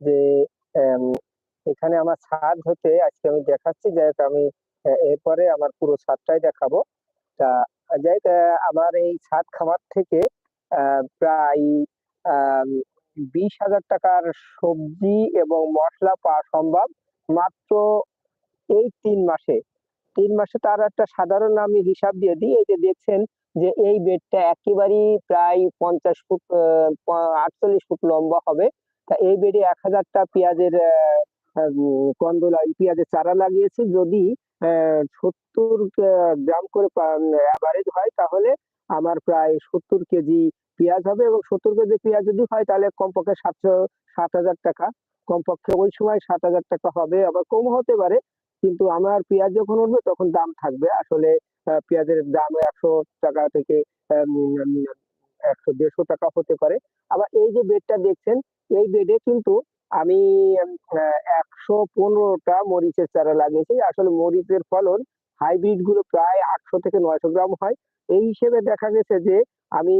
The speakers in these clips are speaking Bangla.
যে এখানে আমার ছাদ হতে আজকে আমি দেখাচ্ছি, যাই আমি এরপরে আমার পুরো ছাদটাই দেখাবো। তা, যাই আমার এই ছাদ খামার থেকে প্রায় বিশ হাজার টাকার সবজি এবং মশলা পাওয়া সম্ভব মাত্র এই তিন মাসে। তিন মাসে তার একটা সাধারণ আমি হিসাব দিয়ে দিই। এই যে দেখছেন যে, এই বেডটা একেবারেই প্রায় ৫০ ফুট আ প ৪৮ ফুট লম্বা হবে। তা এই বেডে ১০০০ টা পেঁয়াজের আম পেঁয়াজের চারা লাগিয়েছি। যদি অ্যা ৭০ আ গ্রাম করে পান এভারেজ হয় তাহলে আমার প্রায় ৭০ কেজি পেঁয়াজ হবে এবং ৭০ কেজি পেঁয়াজ যদি হয় তাহলে কমপক্ষে ৭০০ ৳৭,০০০ কমপক্ষে ওই সময় ৳৭,০০০ হবে আবার কমও হতে পারে। কিন্তু আমার পেঁয়াজ যখন উঠবে তখন দাম থাকবে। আসলে পেঁয়াজের দাম ৳১০০ থেকে আম দেড়শো ৳১০০-১৫০ হতে পারে। আবার এই যে বেডটা দেখছেন, এই বেডে কিন্তু আমি আম আ ১১৫ টা মরিচের চারা লাগিয়েছি। আসলে মরিচের ফলন হাইব্রিডগুলো প্রায় ৮০০ থেকে ৯০০ গ্রাম হয়। এই হিসেবে দেখা গেছে যে আমি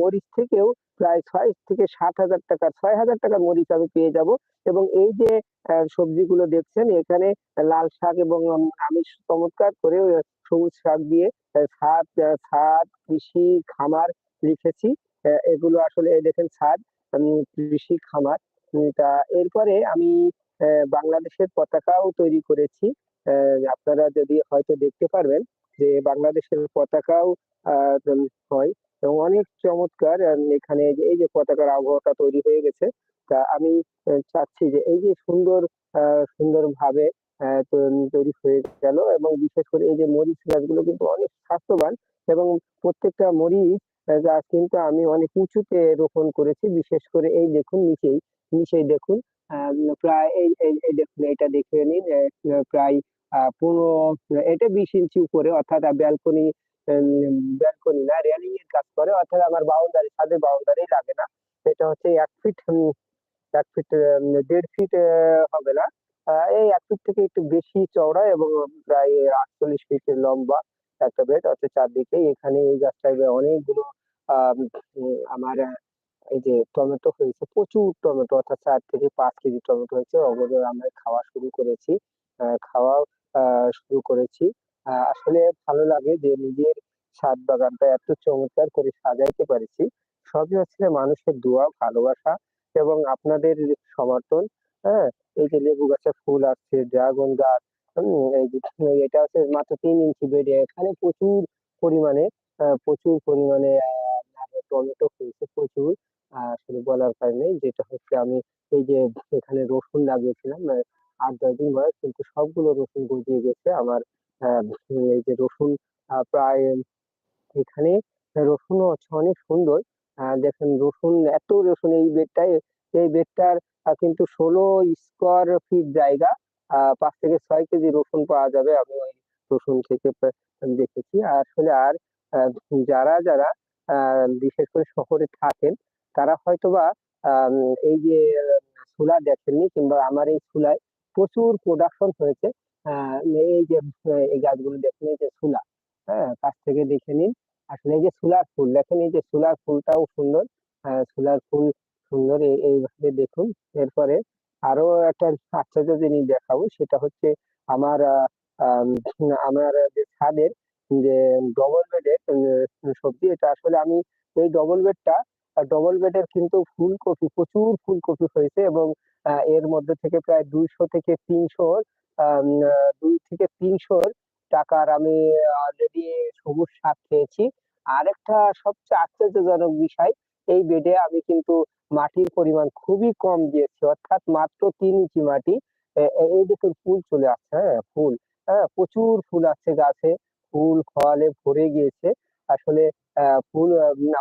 মরিচ থেকেও প্রায় ছয় থেকে ৳৭,০০০ ৳৬,০০০ মরিচ আমি পেয়ে যাব এবং এই যে সবজিগুলো দেখছেন এখানে লাল শাক এবং আম চমৎকার করে সবুজ শাক দিয়ে ছাদ ছাদ, কৃষি, খামার লিখেছি। এগুলো আসলে দেখেন ছাদ, আম কৃষি, খামার। তা এরপরে আমি বাংলাদেশের পতাকাও তৈরি করেছি। আপনারা যদি হয়তো দেখতে পারবেন যে বাংলাদেশের পতাকাও হয় এবং অনেক চমৎকার এখানে এই যে পতাকার আবহাওয়াটা তৈরি হয়ে গেছে। তা আমি চাচ্ছি যে এই যে সুন্দর আ সুন্দরভাবে তৈরি হয়ে গেল এবং বিশেষ করে এই যে মরিচ গাছগুলো কিন্তু অনেক স্বাস্থ্যবান এবং প্রত্যেকটা মরিচ গাছ কিন্তু আমি অনেক উঁচুতে রোপণ করেছি। বিশেষ করে এই দেখুন নিচেই, নিচেই দেখুন প্রায় এই দেখুন এটা দেখে নিন প্রায় ১৫ এটা ২০ ইঞ্চি উপরে অর্থাৎ ব্যালকনি ব্যালকনি না রেলিং এর কাজ করে অর্থাৎ আমার বাউন্ডারি ছাদের বাউন্ডারি লাগে না। এটা হচ্ছে এক ফিট ১ ফিট ১.৫ ফিট হবে না। এই এক ফিট থেকে একটু বেশি চওড়া এবং প্রায় ৪৮ ফিট লম্বা একটা বেড অর্থাৎ চারদিকেই এখানে এই গাছটায় অনেকগুলো আমার এই যে টমেটো হয়েছে, প্রচুর টমেটো অর্থাৎ চার থেকে পাঁচ কেজি টমেটো হয়েছে। ওগুলো আমরা খাওয়া শুরু করেছি। আ শুরু করেছি। আসলে ভালো লাগে যে নিজের ছাদ বাগানটা এত চমৎকার করে সাজাইতে পেরেছি। সবই হচ্ছে মানুষের দোয়া, ভালোবাসা এবং আপনাদের সমর্থন, হ্যাঁ? এই যে লেবু গাছে ফুল আসছে, ড্রাগন গাছ, এটা হচ্ছে মাত্র তিন ইঞ্চি বেডে, এখানে প্রচুর পরিমাণে প্রচুর পরিমাণে টমেটো হয়েছে প্রচুর। আসলে বলার নেই। যেটা হচ্ছে আমি এই যে এখানে রসুন লাগিয়েছিলাম আট ৮-১০ দিন বয়স, কিন্তু সবগুলো রসুন গজিয়ে গেছে। আমার এই যে রসুন প্রায় এখানে রসুনও হচ্ছে অনেক সুন্দর। দেখেন রসুন, এত রসুন এই বেডটায়, এই বেডটার কিন্তু ১৬ স্কোয়ার ফিট জায়গা। আ ৫ থেকে ছয় কেজি রসুন পাওয়া যাবে। আমি ওই রসুন থেকে দেখেছি। আসলে আর যারা, যারা বিশেষ করে শহরে থাকেন তারা হয়তোবা এই যে চুলা দেখেননি কিংবা আমার এই চুলায় প্রচুর প্রোডাকশন হয়েছে। এই যে এই গাছগুলো দেখেন এই যে চুলা, হ্যাঁ? কাছ থেকে দেখে নিন। আসলে এই যে চুলার ফুল দেখেন এই যে চুলার ফুলটাও সুন্দর। আ চুলার ফুল সুন্দর এইভাবে দেখুন। এরপরে আরও একটা আশ্চর্য জিনিস দেখাবো, সেটা হচ্ছে আমার আমার যে ছাদের যে ডবল বেডের সবজি, এটা আসলে আমি এই ডবল বেডটা ডবল বেডের কিন্তু ফুলকপি, প্রচুর ফুলকপি হয়েছে এবং এর মধ্যে থেকে প্রায় ২০০ থেকে ৩০০ আম আ ২ থেকে ৩০০ টাকার আমি অলরেডি সবুজ শাক পেয়েছি। আরেকটা সবচেয়ে আশ্চর্যজনক বিষয় এই বেডে আমি কিন্তু মাটির পরিমাণ খুবই কম দিয়েছি অর্থাৎ মাত্র তিন ইঞ্চি মাটি। এই দেখুন ফুল চলে আসছে, হ্যাঁ? ফুল, হ্যাঁ? প্রচুর ফুল আসছে গাছে। ফুল ফলে ভরে গিয়েছে। আসলে ফুল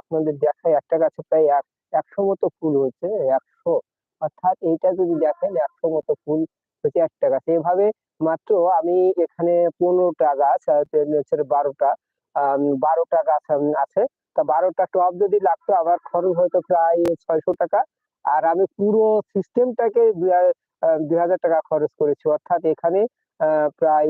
আপনাদের দেখায় একটা গাছে প্রায় এক ১০০ মতো ফুল হয়েছে, ১০০ অর্থাৎ এইটা যদি দেখেন ১০০ মতো ফুল হয়েছে একটা গাছে। এভাবে মাত্র আমি এখানে ১৫ টা গাছ বারোটা হচ্ছে ১২ টা আম ১২ টা গাছ আছে। তা ১২ টা টব যদি লাগতো আমার খরচ হয়তো প্রায় ৳৬০০ আর আমি পুরো সিস্টেমটাকে দুই আ ৳২,০০০ খরচ করেছি। অর্থাৎ এখানে প্রায়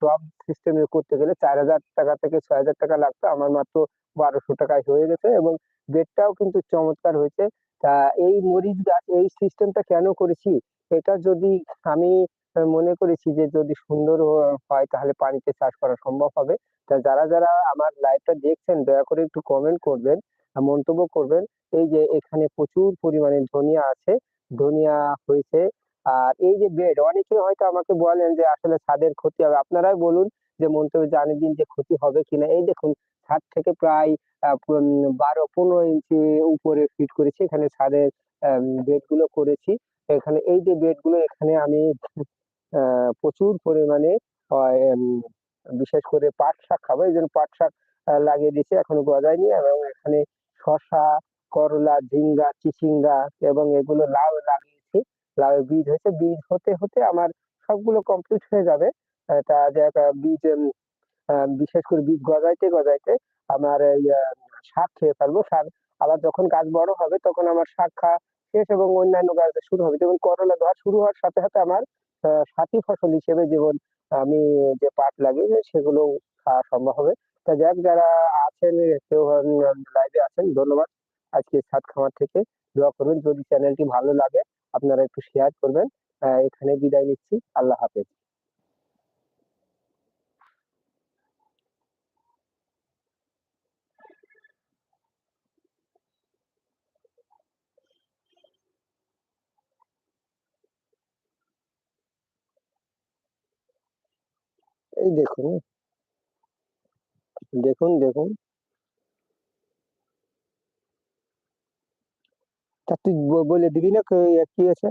টব সিস্টেমে করতে গেলে ৳৪,০০০ থেকে ৳৬,০০০ লাগতো। আমার মাত্র ৳১২০০ টাকায় হয়ে গেছে এবং বেডটাও কিন্তু চমৎকার হয়েছে। তা এই মরিচ গাছ এই সিস্টেমটা কেন করেছি এটা যদি আমি মনে করেছি যে যদি সুন্দর হয় তাহলে পানিতে চাষ করা সম্ভব হবে। তা যারা যারা আমার লাইভটা দেখছেন, দয়া করে একটু কমেন্ট করবেন মন্তব্য করবেন। এই যে এখানে প্রচুর পরিমাণে ধনিয়া আছে, ধনিয়া হয়েছে। আর এই যে বেড অনেকে হয়তো আমাকে বলেন যে আসলে ছাদের ক্ষতি হবে। আপনারাই বলুন যে মন্তব্যে জানিয়ে দিন যে ক্ষতি হবে কিনা। এই দেখুন, ছাদ থেকে প্রায় বারো, পনেরো ইঞ্চি উপরে ফিট করেছি। এখানে ছাদের বেডগুলো করেছি। এখানে এই যে বেডগুলো, এখানে আমি প্রচুর পরিমাণে বিশেষ করে পাট শাক খাব। এই জন্য পাট শাক লাগিয়ে দিয়েছি, এখনও গজায়নি এবং এখানে শসা, করলা, ঝিঙ্গা, চিচিঙ্গা এবং এগুলো লাউ লাগিয়েছি। লাউ বীজ হয়েছে। বীজ হতে হতে আমার সবগুলো কমপ্লিট হয়ে যাবে। তা বীজ বিশেষ করে বীজ গজাইতে গজাইতে আমার এই শাক খেয়ে ফেলব। শাক আবার যখন গাছ বড় হবে, তখন আমার শাক খাওয়া শেষ এবং অন্যান্য গাছ শুরু হবে। যেমন করলা ধোয়া শুরু হওয়ার সাথে সাথে আমার সাথী ফসল হিসেবে যেমন আমি যে পাট লাগিয়েছি সেগুলো খাওয়া সম্ভব হবে। তা যাক, যারা আছেন, কেউ লাইভে আছেন, ধন্যবাদ। আজকে ছাদ খামার থেকে দোয়া করবেন যদি চ্যানেলটি ভালো লাগে, আপনারা একটু শেয়ার করবেন। এখানে বিদায় নিচ্ছি। আল্লাহ হাফেজ। এই দেখুন। দেখুন দেখুন। তা তুই বলে দিবি না কি আছে?